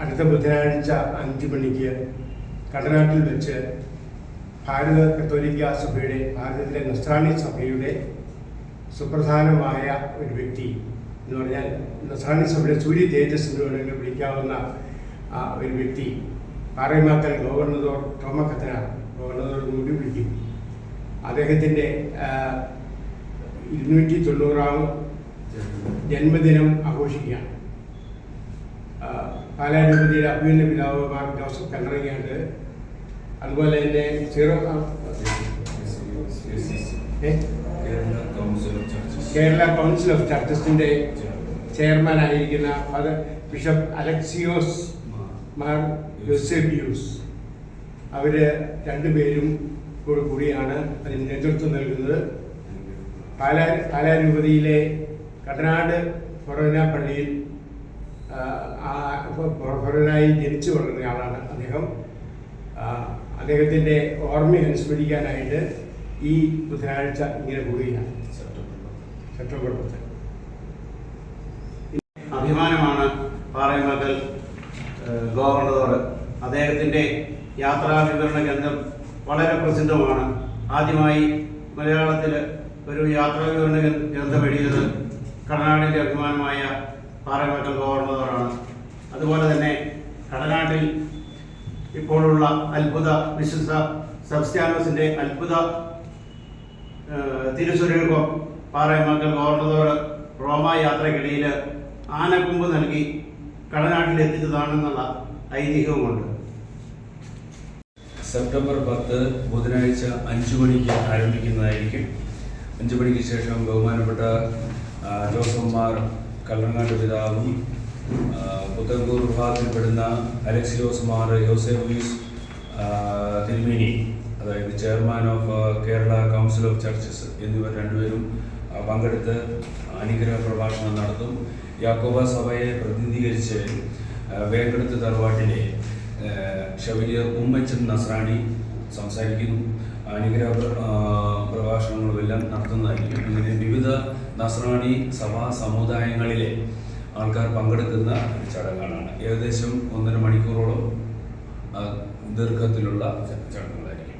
അടുത്ത ബുധനാഴ്ച അഞ്ച് മണിക്ക് കടനാട്ടിൽ വെച്ച് ഭാരത കത്തോലിക്ക സഭയുടെ ഭാരതത്തിലെ നസ്രാണി സഭയുടെ സുപ്രധാനമായ ഒരു വ്യക്തി എന്ന് പറഞ്ഞാൽ നസ്രാണി സഭയുടെ സൂര്യ തേജസ് എന്ന് വിളിക്കാവുന്ന ഒരു വ്യക്തി. പാറയമാക്കൽ ഗവർണർ ടോമ കത്തനാർ ഗവർണർ കൂടി വിളിക്കും. അദ്ദേഹത്തിന്റെ ഇരുന്നൂറ്റി തൊണ്ണൂറാം ജന്മദിനം ആഘോഷിക്കുകയാണ്. പാലാരൂപതയുടെ അഭിമന്യ പിതാവ് മാർ ജോസഫ് കല്ലറങ്ങിയാണ്ട് അതുപോലെ തന്നെ സീറോ Kerala council of churches ചെയർമാനായിരിക്കുന്ന father bishop Alexios Mar Eusebius അവർ രണ്ടുപേരും കൂടെ കൂടിയാണ് അതിന് നേതൃത്വം നൽകുന്നത്. പാലാ പാലാരൂപതയിലെ കടനാട് ഫൊറോന പള്ളിയിൽ ഫൊറോനയിൽ ജനിച്ചു വളർന്ന ആളാണ് അദ്ദേഹം. അദ്ദേഹത്തിന്റെ ഓർമ്മ അനുസ്മരിക്കാനായിട്ട് ഈ ബുധനാഴ്ച ഇങ്ങനെ കൂടുകയാണ് സെപ്റ്റംബർ പത്ത്. അഭിമാനമാണ് പാറയമകൽ ഗവർണറോട്. അദ്ദേഹത്തിന്റെ യാത്രാ വിവരണ ഗ്രന്ഥം വളരെ പ്രസിദ്ധമാണ്. ആദ്യമായി മലയാളത്തിൽ ഒരു യാത്രാ വിവരണ ഗ്രന്ഥ- എഴുതിയത് കടനാടിന്റെ അഭിമാനമായ പാറയമക്കൽ ഗവർണറാണ് അതുപോലെ തന്നെ കടനാട്ടിൽ ഇപ്പോഴുള്ള അത്ഭുത വിശുദ്ധ സബ്സ്റ്റാനോസിന്റെ അത്ഭുത തിരുസ്വരൂപം ഗവർണറോട് ഗവർണർ റോമ യാത്രക്കിടയിൽ ആനക്കൊമ്പ് നൽകി കടനാട്ടിൽ എത്തിച്ചതാണെന്നുള്ള ഐതിഹ്യവുമുണ്ട്. സെപ്റ്റംബർ പത്ത് ബുധനാഴ്ച അഞ്ചു മണിക്ക് ആരംഭിക്കുന്നതായിരിക്കും. അഞ്ചു മണിക്ക് ശേഷം ബഹുമാനപ്പെട്ട ജോസഫ്മാർ ജോസഫ് മാർ കല്ലങ്ങാട്ട് പിതാവും പുത്തങ്കൂർ വിഭാഗത്തിൽപ്പെടുന്ന അലക്സിയോസ് മാർ യോസെഫീസ് ആ, തിരുമേനി അതായത് chairman of Kerala council of churches എന്നിവർ രണ്ടുപേരും പങ്കെടുത്ത് അനുഗ്രഹ പ്രഭാഷണം നടത്തും. യാക്കോബ സഭയെ പ്രതിനിധീകരിച്ച് വേങ്കടത്ത് തറവാട്ടിലെ ഷവലിയർ ഉമ്മച്ചൻ നസ്രാണി സംസാരിക്കുന്നു. അനുഗ്രഹ ആ, നടത്തുന്നതായിരിക്കും. അങ്ങനെ വിവിധ നസ്രാണി സഭാ സമുദായങ്ങളിലെ ആൾക്കാർ പങ്കെടുക്കുന്ന ചടങ്ങാണ്. ഏകദേശം ഒന്നര മണിക്കൂറോളം ദീർഘത്തിലുള്ള ച- ചടങ്ങ്